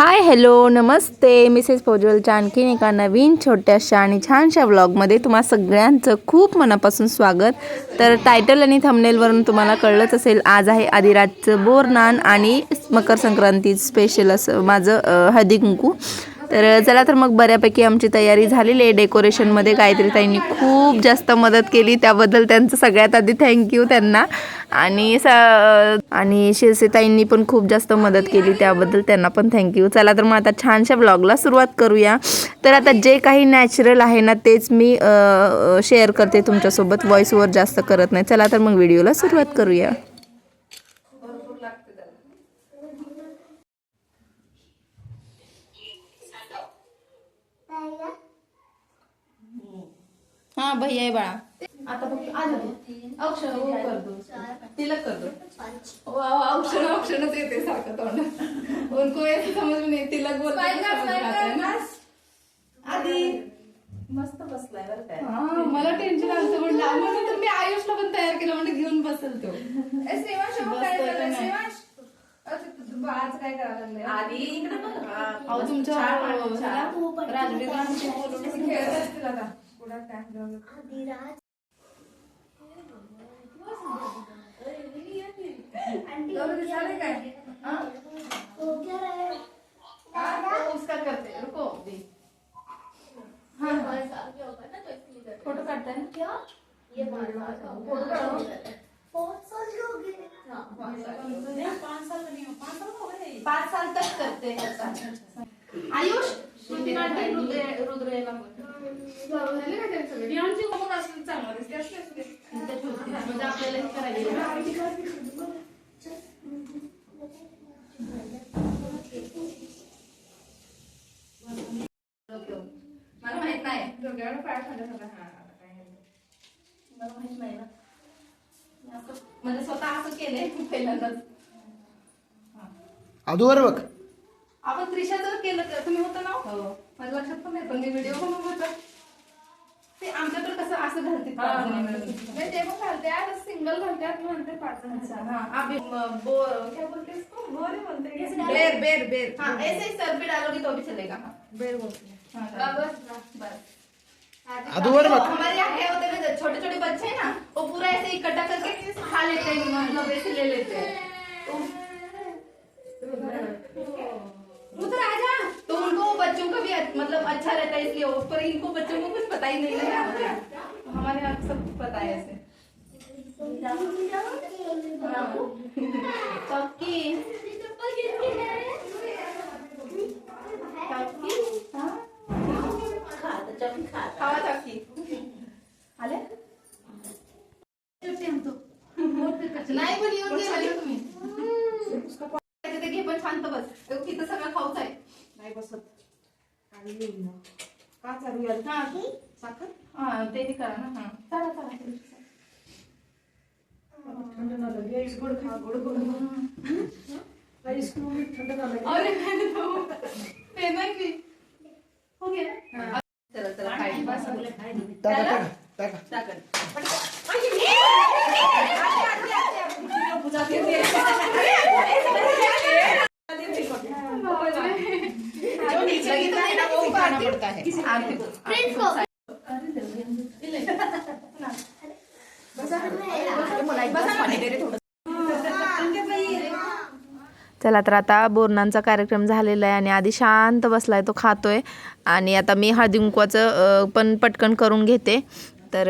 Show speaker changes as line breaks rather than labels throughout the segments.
Hi hello नमस्ते. Mrs फौजलच्या आणखीन एका नवीन छोट्याशा आणि छानशा व्लॉगमध्ये तुम्हा सगळ्यांचं खूप मनापासून स्वागत. तर टायटल आणि थंबनेलवरून तुम्हाला कळलंच असेल आज आहे आदिराजचं बोरनान आणि मकर संक्रांती स्पेशल असं माझं हळदी कुंकू. तर चला तर मग बऱ्यापैकी आमची तयारी झालेली आहे. डेकोरेशनमध्ये गायत्री ताईंनी खूप जास्त मदत केली. त्याबद्दल त्यांचं सगळ्यात आधी थँक्यू त्यांना. आणि स आणि शिरसेताईंनी पण खूप जास्त मदत केली. त्याबद्दल त्यांना पण थँक्यू चला तर मग आता छानशा ब्लॉगला सुरुवात करूया. तर आता जे काही नॅचरल आहे ना तेच मी शेअर करते तुमच्यासोबत. व्हॉईसवर जास्त करत नाही. चला तर मग व्हिडिओला सुरुवात करूया. हा भैया आहे बाळा. आता फक्त आलं. औषध कर दो तिला कर दो औषध औषधच येते सारखं तोंड. उनको समझ में नहीं तिलक बोलते तो समझ में आता है ना. आधी.
मस्त बसलाय बरं काय
हा मला टेन्शन आलं म्हणलं म्हणून तर मी आयुषला पण तयार केलं म्हणजे घेऊन बसेल तो.
बाळाचं काय करायला लागलंय? आधी इकडे बघ
अहो तुमच्या राजवीर बोलून
खेळत असतील आता. पुढं काय जाऊ दे. जाऊ दे, चालेल काय
उसका करते रुको दे। फोटो काढताय ना पाच साल तक करते आयुष श्रुती काढते रुद्र रुद्रला
झाले का ते सगळे? बियांची कोण असली चांगलं दिसते, असली असू दे.
म्हणजे आपल्याला हे। करायचं मला माहीत नाही
डोक्यावर पाय हा, आता काय
मला माहीत नाही ना असं म्हणजे स्वतः असं केलंय पहिल्यांदाच
अधूवर बघ.
आपण त्रिशा जर केलं तर तुम्ही होतं ना? हो. माझ्या लक्षात पण नाही पण मी व्हिडिओ बनवत होता.
ते आमच्याकडे कसं असं घालते
हा, हा, हा. ते पण घालत्यात सिंगल घालत्यात म्हणते पाच जण.
हाँ आप वो क्या बोलते हैं इसको?
बोरे
बेर बेर बेर. हाँ ऐसे ही सर पे डालोगे तो भी चलेगा हाँ.
बेर बोलते
हाँ, बस बस
अधूवर बघ
हमारे यहाँ क्या होता है ना छोटे छोटे बच्चे हैं ना वो पूरा ऐसे इकट्ठा करके खा लेते हैं मतलब ऐसे ले लेते हैं। तो बच्चों का भी मतलब अच्छा रहता है इसलिए पर इनको बच्चों को कुछ पता ही नहीं है। हमारे यहाँ तो हमारे यहाँ सब कुछ पता है ऐसे। नाही पण येऊन गेला तुम्ही। पण शांत बस। तिथं सगळं खाऊच आहे
नाही बसत आणि येईल ना. का चालू आहे?
हा
साखर?
हा ते बी करा ना हा. चला चला
थंड गोड खा गोड गोड. आईस क्रीम थंड लगे
अरे तो. नाही की. हो गया चला चला खाई बस
टाका टाका टाका
टाकन जो नीचे गिरता है ना वो खाना पड़ता है आरती को फ्रेंड्स को चला तर आता बोरणांचा कार्यक्रम झालेला आहे आणि आधी शांत बसलाय तो खातोय. आणि आता मी हळदी कुंकवाचं पण पटकन करून घेते. तर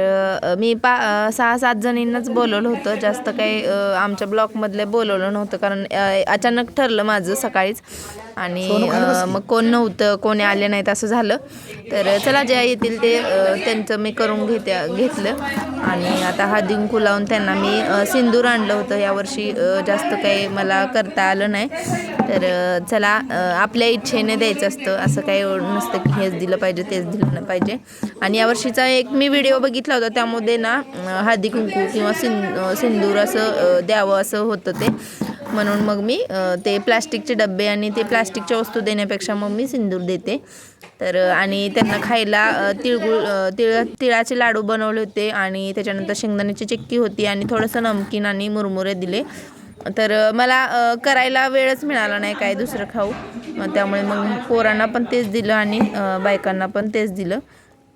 मी पा सहा सात जणींनाच बोलवलं होतं. जास्त काही आमच्या ब्लॉकमधले बोलवलं नव्हतं. कारण अचानक ठरलं माझं सकाळीच. आणि मग कोण नव्हतं कोणी आले नाहीत असं झालं. तर चला जे येतील ते त्यांचं मी करून घेते घेतलं. आणि आता हळदी कुंकू लावून त्यांना मी सिंदूर आणलं होतं. यावर्षी जास्त काही मला करता आलं नाही. तर चला आपल्या इच्छेने द्यायचं असतं. असं काही नसतं की हेच दिलं पाहिजे तेच दिलं पाहिजे. आणि यावर्षीचा एक मी व्हिडिओ बघितला होता. त्यामध्ये ना हळदी कुंकू किंवा सिं सिंदूर असं द्यावं असं होतं ते. म्हणून मग मी ते प्लास्टिकचे डबे आणि ते प्लास्टिकच्या वस्तू देण्यापेक्षा मग मी सिंदूर देते. तर आणि त्यांना खायला तिळगुळ तिळ तिळाचे लाडू बनवले होते आणि त्याच्यानंतर शेंगदाण्याची चिक्की होती आणि थोडंसं नमकीन आणि मुरमुरे दिले. तर मला करायला वेळच मिळाला नाही काय दुसरं खाऊ. मग त्यामुळे मग पोरांना पण तेच दिलं आणि बायकांना पण तेच दिलं.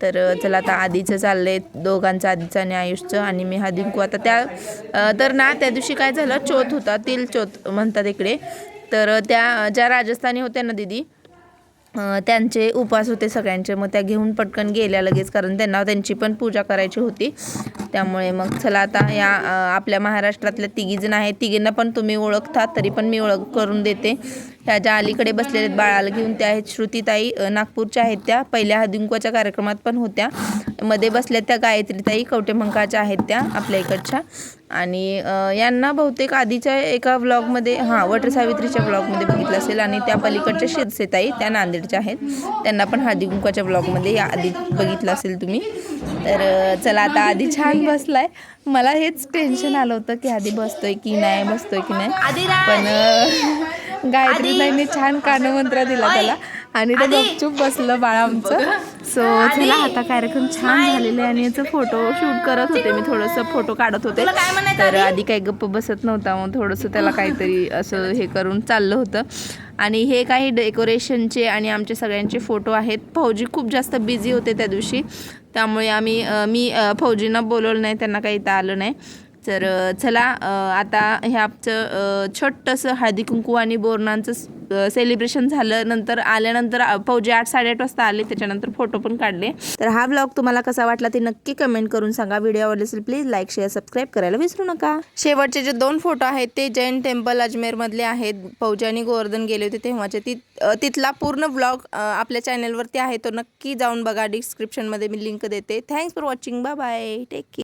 तर चला आता आधीचं चाललंय दोघांचं आधीचं आणि आयुषचं आणि मी हा दिंकू आता त्या तर ना त्या दिवशी काय झालं चोथ होता तिल चोथ म्हणतात इकडे. तर त्या ज्या राजस्थानी होत्या ना दिदी त्यांचे उपास होते सगळ्यांचे. मग त्या घेऊन पटकन गेल्या लगेच कारण त्यांना त्यांची पण पूजा करायची होती. त्यामुळे मग चला आता या आपल्या महाराष्ट्रातल्या तिघीजण आहेत. तिघींना पण तुम्ही ओळखता तरी पण मी ओळख करून देते. ह्या ज्या अलीकडे बसलेल्या आहेत बाळाला घेऊन. त्या आहेत श्रुतीताई नागपूरच्या आहेत त्या. पहिल्या हळदीकुंकवाच्या कार्यक्रमात पण होत्या. मध्ये बसल्या त्या गायत्रीताई कवटेमंकाच्या आहेत त्या आपल्या इकडच्या. आणि यांना बहुतेक आधीच्या एका व्लॉगमध्ये हां वटसावित्रीच्या व्लॉगमध्ये बघितलं असेल. आणि त्या पलीकडच्या शिरसेताई त्या नांदेडच्या आहेत. त्यांना पण हळदी कुंकवाच्या व्लॉगमध्ये या आधी बघितलं असेल तुम्ही. तर चला आता आधी छान बसलाय. मला हेच टेन्शन आलं होतं की आधी बसतोय की नाही बसतोय की नाही. पण अ, गायत्रीताईने छान कानमंत्र दिला त्याला. आणि ते गपचूप बसलं बाळा आमचं सो चला आता कार्यक्रम छान झालेला आहे आणि याचं फोटो शूट करत होते मी थोडंसं फोटो काढत होते. तर आधी? काही गप्प बसत नव्हता मग थोडंसं त्याला काहीतरी असं हे करून चाललं होतं. आणि हे काही डेकोरेशनचे आणि आमचे सगळ्यांचे फोटो आहेत. फौजी खूप जास्त बिझी होते त्या दिवशी. त्यामुळे आम्ही मी फौजींना बोलवलं नाही त्यांना काही इथं आलं नाही. तर चला आता हे आमचं छोटंसं हळदी कुंकू आणि बोरणांचं सेलिब्रेशन झालं. नंतर आल्यानंतर पौजे आठ साडेआठ वाजता आले. त्याच्यानंतर फोटो पण काढले. तर हा ब्लॉग तुम्हाला कसा वाटला ते नक्की कमेंट करून सांगा. व्हिडिओ आवडले असेल प्लीज लाईक शेअर सबस्क्राईब करायला विसरू नका. शेवटचे जे दोन फोटो आहेत ते जैन टेम्पल अजमेरमधले आहेत. पौजे आणि गोवर्धन गेले होते तेव्हाचे. ती तिथला पूर्ण ब्लॉग आपल्या चॅनलवरती आहे. तो नक्की जाऊन बघा. डिस्क्रिप्शनमध्ये मी लिंक देते. Thanks for watching bye bye take care